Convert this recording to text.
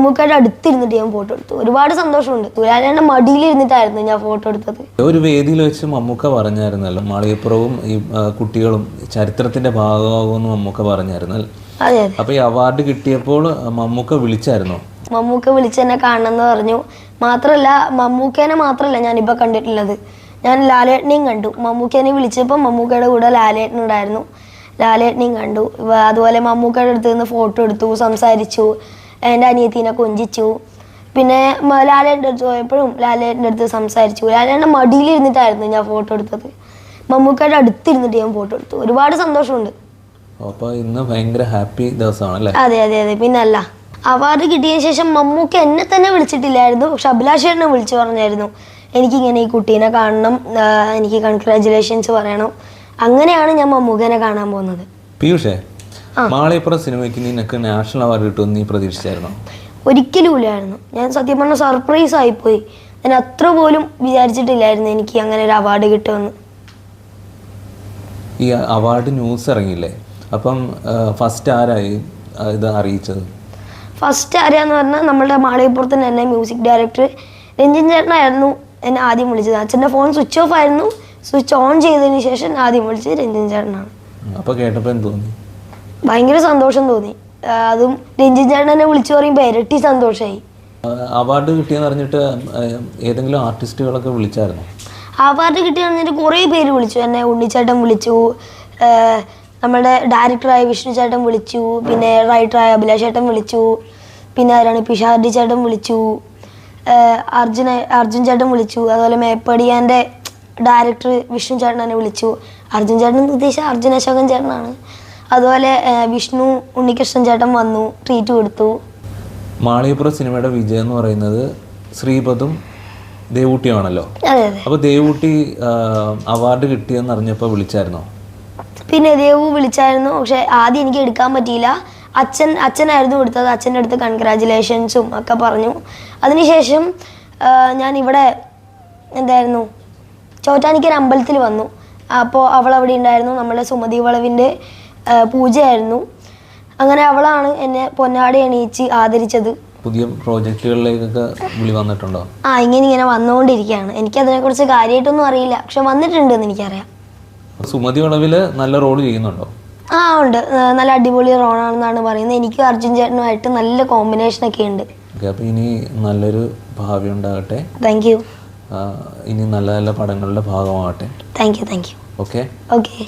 മമ്മൂക്കയുടെ അടുത്തിരുന്നിട്ട് ഞാൻ ഫോട്ടോ എടുത്തു. ഒരുപാട് സന്തോഷമുണ്ട്. തുലാലേന്റെ മടിയിലിരുന്നിട്ടായിരുന്നു ഞാൻ ഫോട്ടോ എടുത്തത്. ഒരു വേദിയിൽ വെച്ച് മമ്മൂക്ക പറഞ്ഞായിരുന്നല്ലോ മാളികപ്പുറവും ഈ ആ, കുട്ടികളും ചരിത്രത്തിന്റെ ഭാഗമാകുമെന്ന് മമ്മൂക്ക പറഞ്ഞായിരുന്നല്ലോ അതെ അപ്പൊ ഈ അവാർഡ് കിട്ടിയപ്പോൾ മമ്മൂക്ക വിളിച്ചായിരുന്നു? മമ്മൂക്ക വിളിച്ചെന്നെ കാണണമെന്ന് പറഞ്ഞു. മാത്രമല്ല മമ്മൂക്കേനെ മാത്രമല്ല ഞാനിപ്പോൾ കണ്ടിട്ടുള്ളത്. ഞാൻ ലാലേട്ടനെയും കണ്ടു. മമ്മൂക്കേനെ വിളിച്ചപ്പോൾ മമ്മൂക്കയുടെ കൂടെ ലാലേട്ടൻ ഉണ്ടായിരുന്നു. ലാലേട്ടനെയും കണ്ടു. വ- അതുപോലെ മമ്മൂക്കയുടെ അടുത്ത് നിന്ന് ഫോട്ടോ എടുത്തു സംസാരിച്ചു. എന്റെ അനിയത്തിനെ കൊഞ്ചിച്ചു. പിന്നെ ലാലേന്റെ അടുത്ത് പോയപ്പോഴും ലാലേന്റെ അടുത്ത് സംസാരിച്ചു. ലാലേന്റെ മടിയിലിരുന്നിട്ടായിരുന്നു ഞാൻ ഫോട്ടോ എടുത്തത്. മമ്മൂക്കയുടെ അടുത്തിരുന്നിട്ട് ഞാൻ ഫോട്ടോ എടുത്തു. ഒരുപാട് സന്തോഷമുണ്ട്. അപ്പോൾ ഇന്ന് ഭയങ്കര ഹാപ്പി ദിവസമാണല്ലേ അതെ അതെ അതെ. പിന്നല്ല അവാർഡ് കിട്ടിയ ശേഷം മമ്മൂക്ക എന്നെ തന്നെ വിളിച്ചിട്ടില്ലായിരുന്നു. പക്ഷെ അഭിലാഷേട്ടനെ വിളിച്ചു പറഞ്ഞായിരുന്നു. എനിക്കിങ്ങനെ ഈ കുട്ടീനെ കാണണം എനിക്ക് കൺഗ്രാജുലേഷൻസ് പറയണം. അങ്ങനെയാണ് ഞാൻ മമ്മൂക്കനെ കാണാൻ പോകുന്നത്. പീയൂഷേ മാളികപ്പുറം സിനിമയ്ക്ക് നിനക്ക് നാഷണൽ അവാർഡ് കിട്ടുമെന്ന് നീ പ്രതീക്ഷിച്ചായിരുന്നോ? ഒരിക്കലും ഇല്ലായിരുന്നു. ഞാൻ സത്യം പറഞ്ഞ സർപ്രൈസ് ആയിപ്പോയി. ഞാൻ അത്ര പോലും വിചാരിച്ചിട്ടില്ലായിരുന്നു എനിക്ക് അങ്ങനെ ഒരു അവാർഡ് കിട്ടുമെന്ന്. ഈ അവാർഡ് ന്യൂസ് ഇറങ്ങിയില്ലേ? അപ്പം ഫസ്റ്റ് ആരായി? ഇത് അറിയിച്ചത്? ഫസ്റ്റ് ആരാന്ന് പറഞ്ഞാൽ നമ്മളുടെ മാളികപ്പുറത്തിന് തന്നെ മ്യൂസിക് ഡയറക്ടർ രഞ്ജൻ ചേട്ടനായിരുന്നു എന്നെ ആദ്യം വിളിച്ചത്. അച്ഛന്റെ ഫോൺ സ്വിച്ച് ഓഫ് ആയിരുന്നു. സ്വിച്ച് ഓൺ ചെയ്തതിന് ശേഷം ആദ്യം വിളിച്ചത് രഞ്ജൻ ചേട്ടനാണ്. അപ്പോൾ കേട്ടപ്പോൾ എന്ത് തോന്നി? ഭയങ്കര സന്തോഷം തോന്നി. അതും രഞ്ജിൻ ചേട്ടൻ എന്നെ വിളിച്ചു പറയുമ്പോൾ ഇരട്ടി സന്തോഷമായി അവാർഡ് കിട്ടിയെന്ന് അറിഞ്ഞിട്ട് ഏതെങ്കിലും ആർട്ടിസ്റ്റുകളൊക്കെ വിളിച്ചായിരുന്നു? അവാർഡ് കിട്ടിയെന്ന് പറഞ്ഞിട്ട് കുറേ പേര് വിളിച്ചു. എന്നെ ഉണ്ണിച്ചേട്ടൻ വിളിച്ചു നമ്മുടെ ഡയറക്ടറായ വിഷ്ണു ചേട്ടൻ വിളിച്ചു പിന്നെ റൈറ്ററായ അഭിലാഷ് ചേട്ടൻ വിളിച്ചു പിന്നെ ആരാണ്? പിഷാർഡി ചേട്ടൻ വിളിച്ചു അർജുന അർജുൻ ചേട്ടൻ വിളിച്ചു അതുപോലെ മേപ്പടിയാന്റെ ഡയറക്ടർ വിഷ്ണു ചേട്ടൻ എന്നെ വിളിച്ചു. അർജുൻ ചേട്ടൻ എന്ന് ഉദ്ദേശിച്ച അർജുൻ അശോകൻ ചേട്ടനാണ്. അതുപോലെ വിഷ്ണു ഉണ്ണികൃഷ്ണൻ ചേട്ടൻ വന്നു ട്രീറ്റ് കൊടുത്തു. മാളിയപ്പുറ സിനിമയുടെ വിജയം എന്ന് പറയുന്നത് ശ്രീപദും ദേവൂട്ടിയുമാണല്ലോ. അപ്പോൾ ദേവൂട്ടി അവാർഡ് കിട്ടിയെന്ന് അറിഞ്ഞപ്പോ വിളിച്ചായിരുന്നോ? പിന്നെ ദേവു വിളിച്ചായിരുന്നു പക്ഷെ ആദ്യം എനിക്ക് എടുക്കാൻ പറ്റിയില്ല. അച്ഛൻ അച്ഛനായിരുന്നു കൊടുത്തത് അച്ഛന്റെ അടുത്ത് കൺഗ്രാജുലേഷൻസും ഒക്കെ പറഞ്ഞു. അതിനുശേഷം ഞാൻ ഇവിടെ എന്തായിരുന്നു ചോറ്റാനിക്കൻ അമ്പലത്തിൽ വന്നു. അപ്പോൾ അവൾ അവിടെ ഉണ്ടായിരുന്നു നമ്മളെ സുമതി വളവിന്റെ പൂജയായിരുന്നു. അങ്ങനെ അവളാണ് എന്നെ പൊന്നാടി എണീച്ച് ആദരിച്ചത്. പുതിയ പ്രോജക്റ്റുകളിലേക്കൊക്കെ വിളി വന്നിട്ടുണ്ടോ? ആ ഇങ്ങനെ ഇങ്ങനെ വന്നുകൊണ്ടിരിക്കുകയാണ്. എനിക്ക് അതിനെക്കുറിച്ച് കാര്യമായിട്ടൊന്നും അറിയില്ല. പക്ഷെ വന്നിട്ടുണ്ട് എന്ന് എനിക്കറിയാം. സുമതി വളവിൽ നല്ല റോൾ ചെയ്യുന്നുണ്ടോ? ആ ഉണ്ട്. നല്ല അടിപൊളി റോളാണെന്നാണ് പറയുന്നത്. എനിക്കും അർജുൻ ചേട്ടനുമായിട്ട് നല്ല കോമ്പിനേഷൻ ഒക്കെ ഉണ്ട്. അപ്പോൾ ഇനി നല്ലൊരു ഭാവി ഉണ്ടാകട്ടെ. താങ്ക് യു ഇനി നല്ല നല്ല പടങ്ങളുടെ ഭാഗമാകട്ടെ. Thank you thank you okay okay